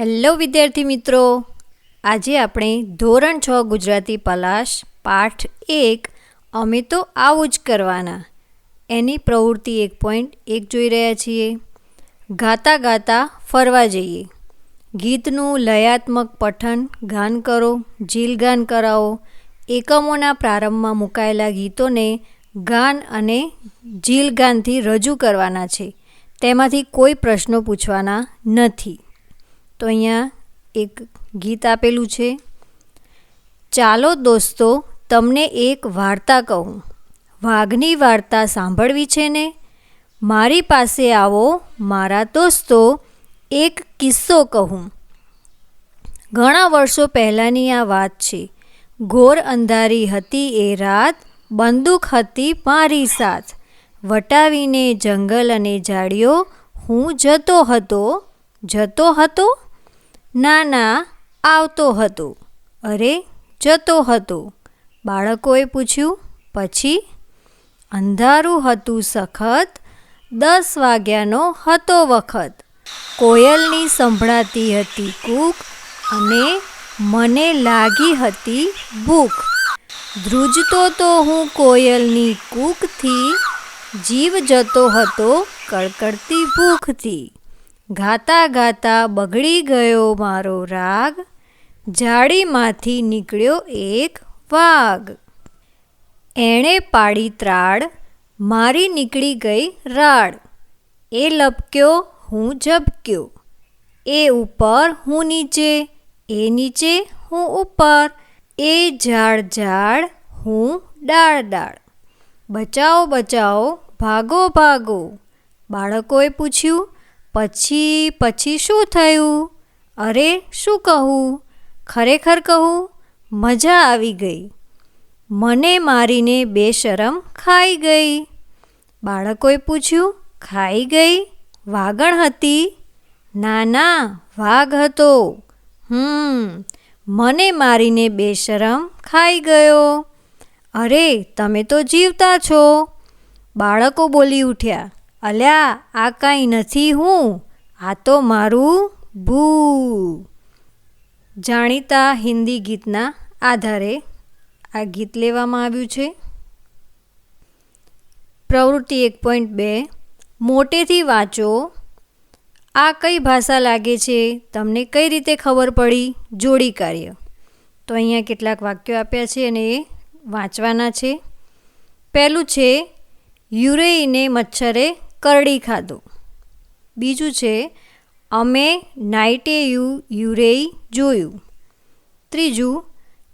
Hello વિદ્યાર્થી મિત્રો. આજે આપણે ધોરણ છ ગુજરાતી પલાશ પાઠ એક, અમે તો આવું જ કરવાના. એની પ્રવૃત્તિ એક પોઈન્ટ એક જોઈ રહ્યા છીએ. ગાતા ગાતા ફરવા જઈએ. ગીતનું લયાત્મક પઠન ગાન કરો, જીલ ગાન કરાવો. એકમોના પ્રારંભમાં મુકાયેલા ગીતોને ગાન અને જીલ ગાનથી રજૂ કરવાના છે. તેમાંથી કોઈ પ્રશ્નો પૂછવાના નથી. તો અહીંયા એક ગીત આપેલું છે. ચાલો દોસ્તો, તમને એક વાર્તા કહું. વાઘની વાર્તા સાંભળવી છે ને? મારી પાસે આવો મારા દોસ્તો, એક કિસ્સો કહું. ઘણા વર્ષો પહેલાંની આ વાત છે. ઘોર અંધારી હતી એ રાત, બંદૂક હતી મારી સાથ. વટાવીને જંગલ અને ઝાડીઓ, હું જતો હતો જતો હતો? ના ના આવતો હતો. અરે, જતો હતો. બાળકોએ પૂછ્યું, પછી? અંધારું હતું સખત. દસ વાગ્યાનો હતો વખત. કોયલની સંભળાતી હતી કૂક અને મને લાગી હતી ભૂખ. ધ્રુજતો તો હું કોયલની કૂકથી જીવ જતો હતો, કડકડતી ભૂખથી. ગાતા ગાતા બગડી ગયો મારો રાગ. જાળીમાંથી નીકળ્યો એક વાઘ એણે પાડી ત્રાડ મારી નીકળી ગઈ રાડ એ લપક્યો, હું ઝબક્યો. એ ઉપર, હું નીચે. એ નીચે, હું ઉપર. એ ઝાડ ઝાડ, હું ડાળ ડાળ. બચાવો બચાવો, ભાગો ભાગો. બાળકોએ પૂછ્યું પછી પછી શું થયું? અરે, શું કહું? ખરેખર કહું, મજા આવી ગઈ. મને મારીને બેશરમ ખાઈ ગઈ. બાળકોએ પૂછ્યું, ખાઈ ગઈ? વાગણ હતી? ના ના, વાઘ હતો. હમ, મને મારીને બેશરમ ખાઈ ગયો. અરે, તમે તો જીવતા છો. બાળકો બોલી ઉઠ્યા અલ્યા, આ કાંઈ નથી હું. આ તો મારું ભૂ. જાણીતા હિન્દી ગીતના આધારે આ ગીત લેવામાં આવ્યું છે. પ્રવૃત્તિ એક પોઈન્ટ બે. મોટેથી વાંચો. આ કઈ ભાષા લાગે છે? તમને કઈ રીતે ખબર પડી? જોડી કાર્ય. તો અહીંયા કેટલાક વાક્યો આપ્યા છે અને એ વાંચવાના છે. પહેલું છે યુરેઈને મચ્છરે કરડી ખાધો. બીજું છે, અમે નાઇટે યુ, યુરેઈ જોયું. ત્રીજું,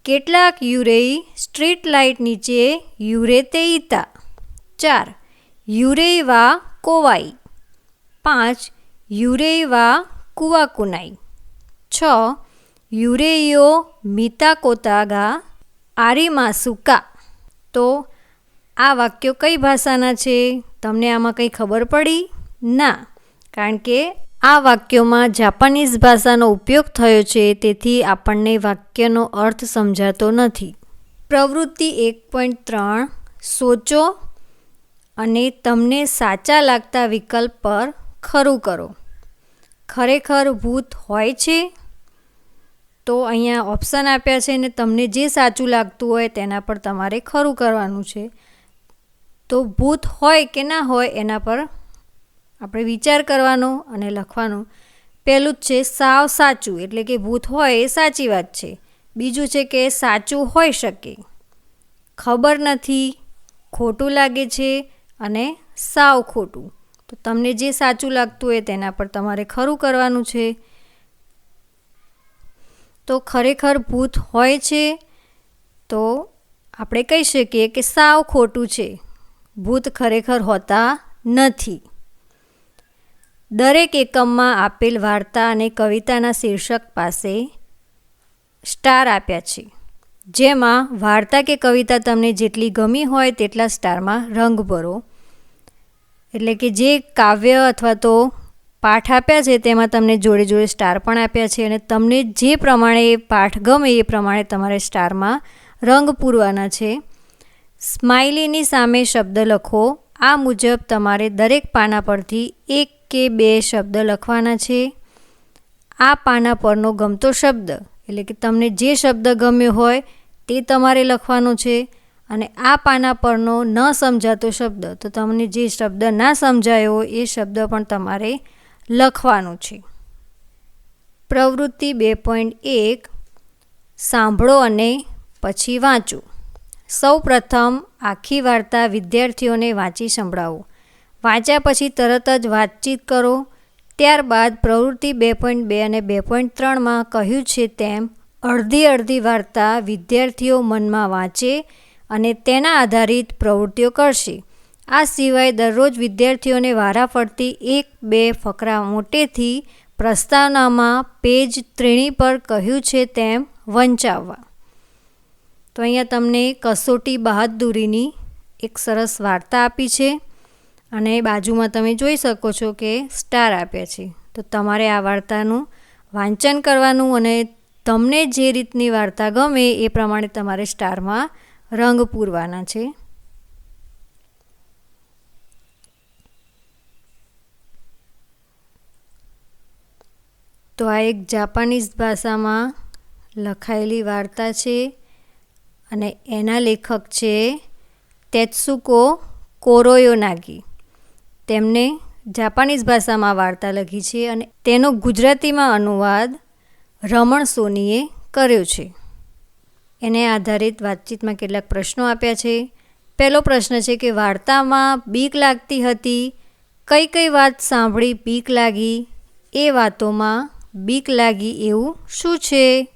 કેટલાક યુરેઈ સ્ટ્રીટ લાઇટ નીચે યુરેતે ઈતા. ચાર યુરેવા કોવાઈ. પાંચ યુરેવા કુવાકુનાઈ. છ યુરેયો મિતા કોતાગા આરીમાસુકા. તો આ વાક્યો કઈ ભાષાના છે? તમને આમાં કંઈ ખબર પડી? ના. કારણ કે આ વાક્યોમાં જાપાનીઝ ભાષાનો ઉપયોગ થયો છે, તેથી આપણને વાક્યનો અર્થ સમજાતો નથી. પ્રવૃત્તિ એક પોઈન્ટ ત્રણ, સોચો અને તમને સાચા લાગતા વિકલ્પ પર ખરું કરો. ખરેખર ભૂત હોય છે? તો અહીંયા ઓપ્શન આપ્યા છે ને તમને જે સાચું લાગતું હોય તેના પર તમારે ખરું કરવાનું છે. તો ભૂત હોય કે ના હોય એના પર આપણે વિચાર કરવાનો અને લખવાનો. પહેલું જ છે સાવ સાચું, એટલે કે ભૂત હોય એ સાચી વાત છે. બીજું છે કે સાચું હોઈ શકે. ખબર નથી, ખોટું લાગે છે અને સાવ ખોટું. તો તમને જે સાચું લાગતું હોય તેના પર તમારે ખરું કરવાનું છે. તો ખરેખર ભૂત હોય છે તો આપણે કહી શકીએ કે સાવ ખોટું છે. ભૂત ખરેખર હોતા નથી. દરેક એકમમાં આપેલ વાર્તા અને કવિતાના શીર્ષક પાસે સ્ટાર આપ્યા છે. જેમાં વાર્તા કે કવિતા તમને જેટલી ગમી હોય તેટલા સ્ટારમાં રંગ ભરો. એટલે કે જે કાવ્ય અથવા તો પાઠ આપ્યા છે તેમાં તમને જોડે જોડે સ્ટાર પણ આપ્યા છે અને તમને જે પ્રમાણે એ પાઠ ગમે એ પ્રમાણે તમારે સ્ટારમાં રંગ પૂરવાના છે. સ્માઇલીની સામે શબ્દ લખો. આ મુજબ તમારે દરેક પાના પરથી એક કે બે શબ્દ લખવાના છે. આ પાના પરનો ગમતો શબ્દ, એટલે કે તમને જે શબ્દ ગમ્યો હોય તે તમારે લખવાનો છે. અને આ પાના પરનો ન સમજાતો શબ્દ, તો તમને જે શબ્દ ના સમજાયો એ શબ્દ પણ તમારે લખવાનો છે. પ્રવૃત્તિ બે પોઈન્ટ એક, સાંભળો અને પછી વાંચો. સૌ પ્રથમ આખી વાર્તા વિદ્યાર્થીઓને વાંચી સંભળાવો. વાંચ્યા પછી તરત જ વાતચીત કરો. ત્યારબાદ પ્રવૃત્તિ બે પોઈન્ટ બે અને બે પોઈન્ટ ત્રણમાં કહ્યું છે તેમ, અડધી અડધી વાર્તા વિદ્યાર્થીઓ મનમાં વાંચે અને તેના આધારિત પ્રવૃત્તિઓ કરશે. આ સિવાય દરરોજ વિદ્યાર્થીઓને વારાફરતી એક બે ફકરા મોટેથી પ્રસ્તાવનામાં પેજ ત્રીણી પર કહ્યું છે તેમ, વંચાવવા. તો અહીંયા તમને કસોટી બહાદુરીની એક સરસ વાર્તા આપી છે અને બાજુમાં તમે જોઈ શકો છો કે સ્ટાર આપ્યા છે. તો તમારે આ વાર્તાનું વાંચન કરવાનું અને તમને જે રીતની વાર્તા ગમે એ પ્રમાણે તમારે સ્ટારમાં રંગ પૂરવાના છે. તો આ એક જાપાનીઝ ભાષામાં લખાયેલી વાર્તા છે. અને એના લેખક છે તેત્સુકો કોરોયોનાગી. તેમને જાપાનીઝ ભાષામાં વાર્તા લખી છે અને તેનો ગુજરાતીમાં અનુવાદ રમણ સોનીએ કર્યો છે. એને આધારિત વાતચીતમાં કેટલાક પ્રશ્નો આપ્યા છે. પહેલો પ્રશ્ન છે કે વાર્તામાં બીક લાગતી હતી, કઈ કઈ વાત સાંભળી બીક લાગી, એ વાતોમાં બીક લાગી એવું શું છે?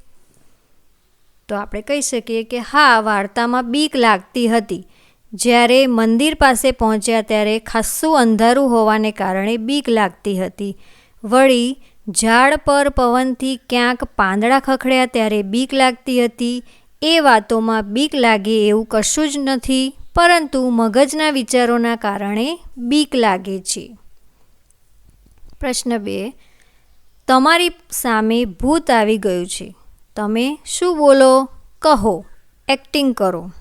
તો આપણે કહી શકીએ કે હા, વાર્તામાં બીક લાગતી હતી. જ્યારે મંદિર પાસે પહોંચ્યા ત્યારે ખાસ્સું અંધારું હોવાને કારણે બીક લાગતી હતી. વળી ઝાડ પર પવનથી ક્યાંક પાંદડા ખખડ્યા ત્યારે બીક લાગતી હતી. એ વાતોમાં બીક લાગે એવું કશું જ નથી, પરંતુ મગજના વિચારોના કારણે બીક લાગે છે. પ્રશ્ન બે, તમારી સામે ભૂત આવી ગયું છે. તમે શું બોલો? કહો. એક્ટિંગ કરો.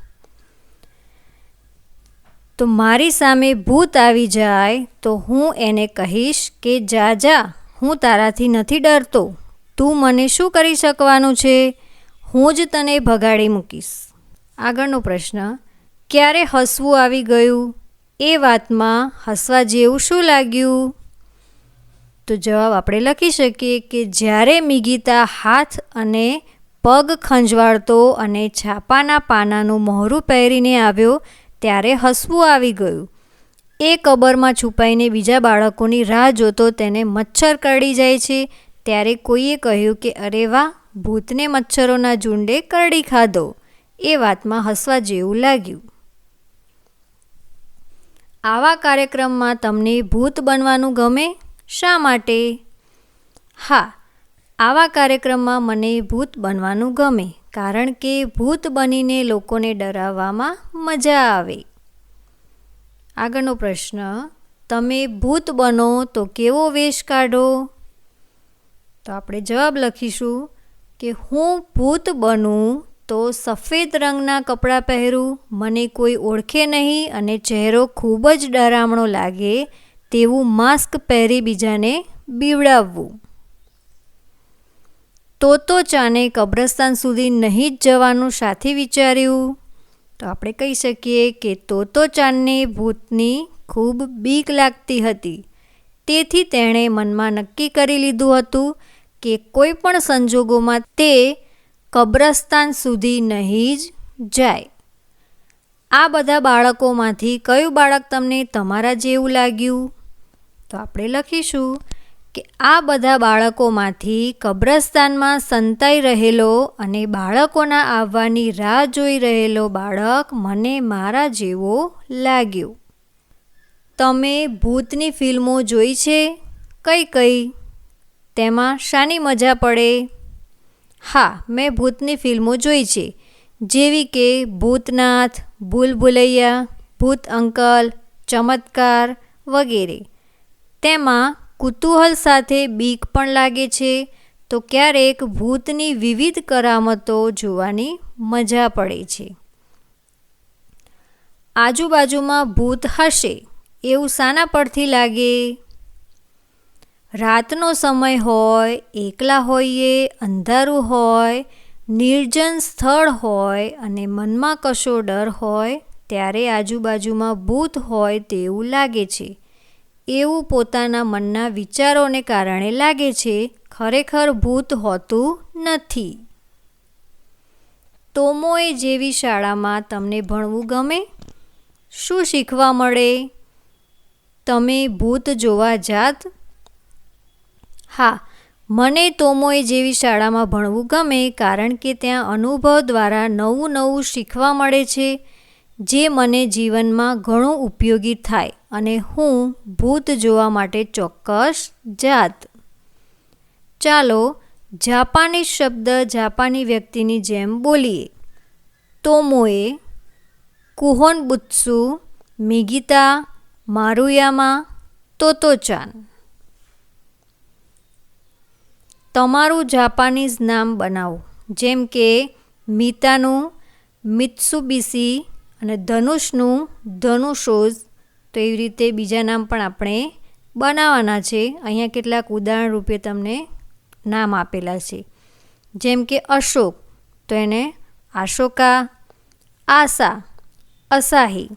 તો મારી સામે ભૂત આવી જાય તો હું એને કહીશ કે, જા જા, હું તારાથી નથી ડરતો. તું મને શું કરી શકવાનું છે? હું જ તને ભગાડી મૂકીશ. આગળનો પ્રશ્ન, ક્યારે હસવું આવી ગયું? એ વાતમાં હસવા જેવું શું લાગ્યું? તો જવાબ આપણે લખી શકીએ કે જ્યારે મિગીતા હાથ અને પગ ખંજવાળતો અને છાપાના પાનાનું મોહરું પહેરીને આવ્યો, ત્યારે હસવું આવી ગયું. એ કબરમાં છુપાઈને બીજા બાળકોની રાહ જોતો તેને મચ્છર કરડી જાય છે. ત્યારે કોઈએ કહ્યું કે, અરે વાહ, ભૂતને મચ્છરોના ઝુંડે કરડી ખાધો. એ વાતમાં હસવા જેવું લાગ્યું. આવા કાર્યક્રમમાં તમને ભૂત બનવાનું ગમે? શા માટે? હા, આવા કાર્યક્રમમાં મને ભૂત બનવાનું ગમે, કારણ કે ભૂત બનીને લોકોને ડરાવવામાં મજા આવે. આગળનો પ્રશ્ન, તમે ભૂત બનો તો કેવો વેશ કાઢો? તો આપણે જવાબ લખીશું કે હું ભૂત બનું તો સફેદ રંગના કપડાં પહેરું, મને કોઈ ઓળખે નહીં અને ચહેરો ખૂબ જ ડરામણો લાગે તેવું માસ્ક પહેરી બીજાને બીવડાવવું. તો તો ચાને કબ્રસ્તાન સુધી નહીં જ જવાનું સાથી વિચાર્યું. તો આપણે કહી શકીએ કે તોતો ચાનને ભૂતની ખૂબ બીક લાગતી હતી. તેથી તેણે મનમાં નક્કી કરી લીધું હતું કે કોઈ પણ સંજોગોમાં તે કબ્રસ્તાન સુધી નહીં જ જાય. આ બધા બાળકોમાંથી કયું બાળક તમને તમારા જેવું લાગ્યું? તો આપણે લખીશું કે આ બધા બાળકોમાંથી કબ્રસ્તાનમાં સંતાઈ રહેલો અને બાળકોના આવવાની રાહ જોઈ રહેલો બાળક મને મારા જેવો લાગ્યો. તમે ભૂતની ફિલ્મો જોઈ છે? કઈ કઈ? તેમાં શાની મજા પડે? હા, મેં ભૂતની ફિલ્મો જોઈ છે. જેવી કે ભૂતનાથ ભૂલ ભૂલૈયા ભૂત અંકલ, ચમત્કાર વગેરે. તેમાં કુતૂહલ સાથે બીક પણ લાગે છે. તો ક્યારેક ભૂતની વિવિધ કરામતો જોવાની મજા પડે છે. આજુબાજુમાં ભૂત હશે એવું શાના પરથી લાગે. રાતનો સમય હોય, એકલા હોઈએ, અંધારું હોય, નિર્જન સ્થળ હોય અને મનમાં કશો ડર હોય, ત્યારે આજુબાજુમાં ભૂત હોય તેવું લાગે છે. એવું પોતાના મનના વિચારોને કારણે લાગે છે, ખરેખર ભૂત હોતું નથી. તોમોએ જેવી શાળામાં તમને ભણવું ગમે? શું શીખવા મળે? તમે ભૂત જોવા જાત? હા, મને તોમોએ જેવી શાળામાં ભણવું ગમે કારણ કે ત્યાં અનુભવ દ્વારા નવું નવું શીખવા મળે છે જે મને જીવનમાં ઘણું ઉપયોગી થાય અને હું ભૂત જોવા માટે ચોક્કસ જાત. ચાલો જાપાનીઝ શબ્દ જાપાની વ્યક્તિની જેમ બોલીએ. તોમોએ કુહોન બુત્સુ મિગીતા, મારુયામા, તોતોચાન. તમારું જાપાનીઝ નામ બનાવો, જેમ કે મીતાનું મિત્સુબીસી અને ધનુષનું ધનુષોઝ તો એવી રીતે બીજા નામ પણ આપણે બનાવવાના છે. અહીંયા કેટલાક ઉદાહરણ રૂપે તમને નામ આપેલા છે. જેમ કે અશોક, તો એને આશોકા, આશા, અસાહી,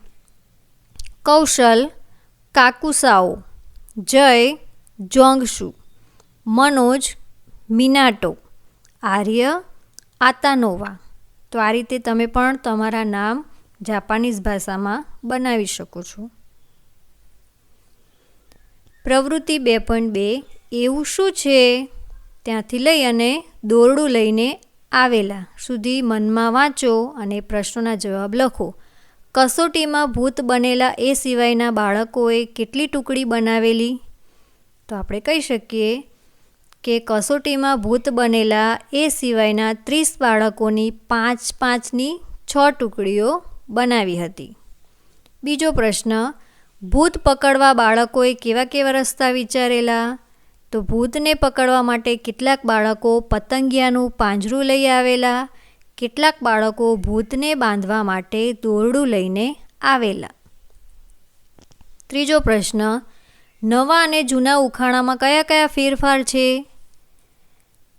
કૌશલ, કાકુસાઓ, જય જોંગશુ મનોજ, મિનાટો, આર્ય, આતાનોવા. તો આ રીતે તમે પણ તમારા નામ જાપાનીઝ ભાષામાં બનાવી શકું છું. પ્રવૃત્તિ બે પોઈન્ટ બે, એવું શું છે? ત્યાંથી લઈ અને દોરડું લઈને આવેલા સુધી મનમાં વાંચો અને પ્રશ્નોના જવાબ લખો. કસોટીમાં ભૂત બનેલા એ સિવાયના બાળકોએ કેટલી ટુકડી બનાવેલી? તો આપણે કહી શકીએ કે કસોટીમાં ભૂત બનેલા એ સિવાયના ત્રીસ બાળકોની પાંચ પાંચની છ ટુકડીઓ બનાવી હતી. બીજો પ્રશ્ન, ભૂત પકડવા બાળકોએ કેવા કેવા રસ્તા વિચારેલા? તો ભૂતને પકડવા માટે કેટલાક બાળકો પતંગિયાનું પાંજરું લઈ આવેલા? કેટલાક બાળકો ભૂતને બાંધવા માટે દોરડું લઈને આવેલા? ત્રીજો પ્રશ્ન, નવા અને જૂના ઉખાણામાં કયા કયા ફેરફાર છે?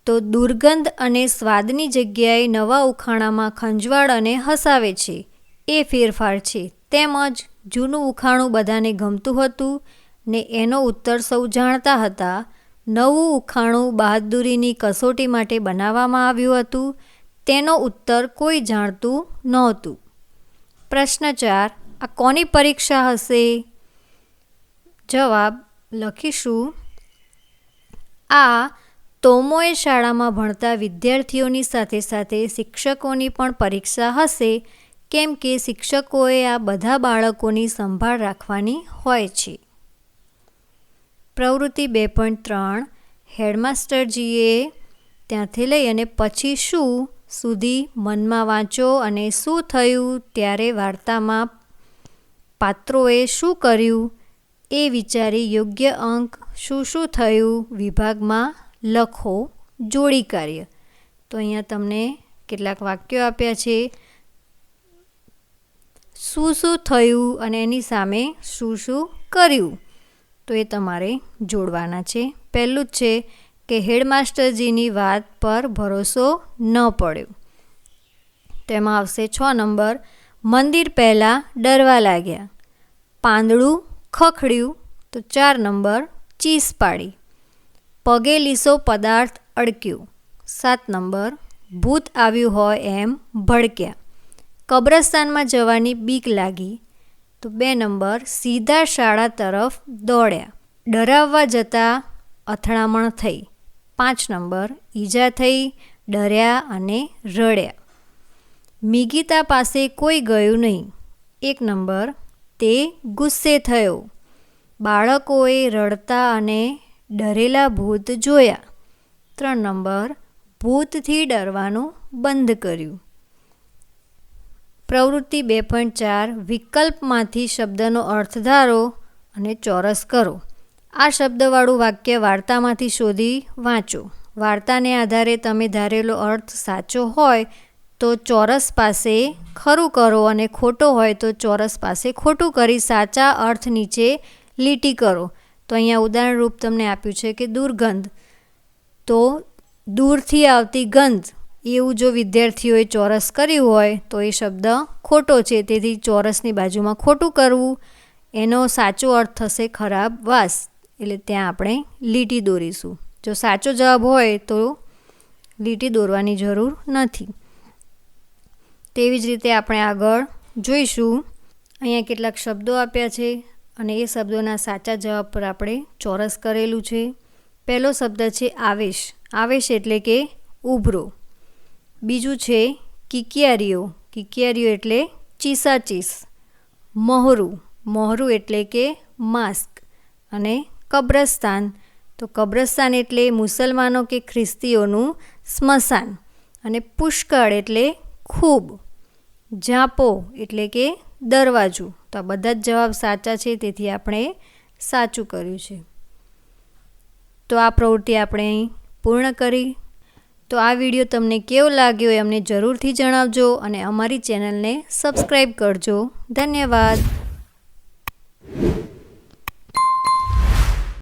તો દુર્ગંધ અને સ્વાદની જગ્યાએ નવા ઉખાણામાં ખંજવાળ અને હસાવે છે. એ ફેરફાર છે. તેમજ જૂનું ઉખાણું બધાને ગમતું હતું ને એનો ઉત્તર સૌ જાણતા હતા. નવું ઉખાણું બહાદુરીની કસોટી માટે બનાવવામાં આવ્યું હતું. તેનો ઉત્તર કોઈ જાણતું નહોતું. પ્રશ્ન ચાર, આ કોની પરીક્ષા હશે? જવાબ લખીશું. આ તોમોએ શાળામાં ભણતા વિદ્યાર્થીઓની સાથે સાથે શિક્ષકોની પણ પરીક્ષા હશે. કેમ કે શિક્ષકોએ આ બધા બાળકોની સંભાળ રાખવાની હોય છે. પ્રવૃત્તિ બે પોઈન્ટ ત્રણ, હેડમાસ્ટરજીએ ત્યાંથી લઈ અને પછી શું સુધી મનમાં વાંચો અને શું થયું ત્યારે વાર્તામાં પાત્રોએ શું કર્યું એ વિચારી યોગ્ય અંક શું શું થયું વિભાગમાં લખો, જોડી કાર્ય. તો અહીંયા તમને કેટલાક વાક્યો આપ્યા છે. શું શું થયું અને એની સામે શું શું કર્યું? તો એ તમારે જોડવાના છે. પહેલું જ છે કે હેડમાસ્ટરજીની વાત પર ભરોસો ન પડ્યો. તેમાં આવશે છ નંબર, મંદિર પહેલાં ડરવા લાગ્યા. પાંદડું ખખડ્યું, તો ચાર નંબર, ચીસ પાડી. પગે લીસો પદાર્થ અડક્યો. સાત નંબર, ભૂત આવ્યું હોય એમ ભડક્યા. કબ્રસ્તાનમાં જવાની બીક લાગી તો બે નંબર સીધા શાળા તરફ દોડ્યા. ડરાવવા જતાં અથડામણ થઈ. પાંચ નંબર ઈજા થઈ, ડર્યા અને રડ્યા. મિગીતા પાસે કોઈ ગયું નહીં. એક નંબર તે ગુસ્સે થયો. બાળકોએ રડતા અને ડરેલા ભૂત જોયા. ત્રણ નંબર ભૂતથી ડરવાનું બંધ કર્યું. પ્રવૃત્તિ બે પોઈન્ટ ચાર વિકલ્પમાંથી શબ્દનો અર્થ ધારો અને ચોરસ કરો. આ શબ્દવાળું વાક્ય વાર્તામાંથી શોધી વાંચો. વાર્તાને આધારે તમે ધારેલો અર્થ સાચો હોય તો ચોરસ પાસે ખરું કરો અને ખોટો હોય તો ચોરસ પાસે ખોટું કરી સાચા અર્થ નીચે લીટી કરો. તો અહીંયા ઉદાહરણ રૂપ તમને આપ્યું છે કે દુર્ગંધ. તો દૂરથી આવતી ગંધ. એવું જો વિદ્યાર્થીઓએ ચોરસ કર્યું હોય, તો એ શબ્દ ખોટો છે. તેથી ચોરસની બાજુમાં ખોટું કરવું, એનો સાચો અર્થ થશે ખરાબ વાસ. એટલે ત્યાં આપણે લીટી દોરીશું. જો સાચો જવાબ હોય, તો લીટી દોરવાની જરૂર નથી. તેવી જ રીતે આપણે આગળ જોઈશું. અહીંયા કેટલાક શબ્દો આપ્યા છે અને એ શબ્દોના સાચા જવાબ પર આપણે ચોરસ કરેલું છે. પહેલો શબ્દ છે આવેશ. આવેશ એટલે કે ઉભરો. બીજું છે કિકિયારીઓ. કિકિયારીઓ એટલે ચીસાચીસ. મહોરું. મહોરું એટલે કે માસ્ક અને કબ્રસ્તાન. તો કબ્રસ્તાન એટલે મુસલમાનો કે ખ્રિસ્તીઓનું સ્મશાન અને પુષ્કળ એટલે ખૂબ. ઝાંપો એટલે કે દરવાજું. તો આ બધા જ જવાબ સાચા છે, તેથી આપણે સાચું કર્યું છે. તો આ પ્રવૃત્તિ આપણે પૂર્ણ કરી. તો આ વીડિયો તમને કેવો લાગ્યો એ અમને જરૂરથી જણાવજો અને અમારી ચેનલને સબસ્ક્રાઈબ કરજો. ધન્યવાદ.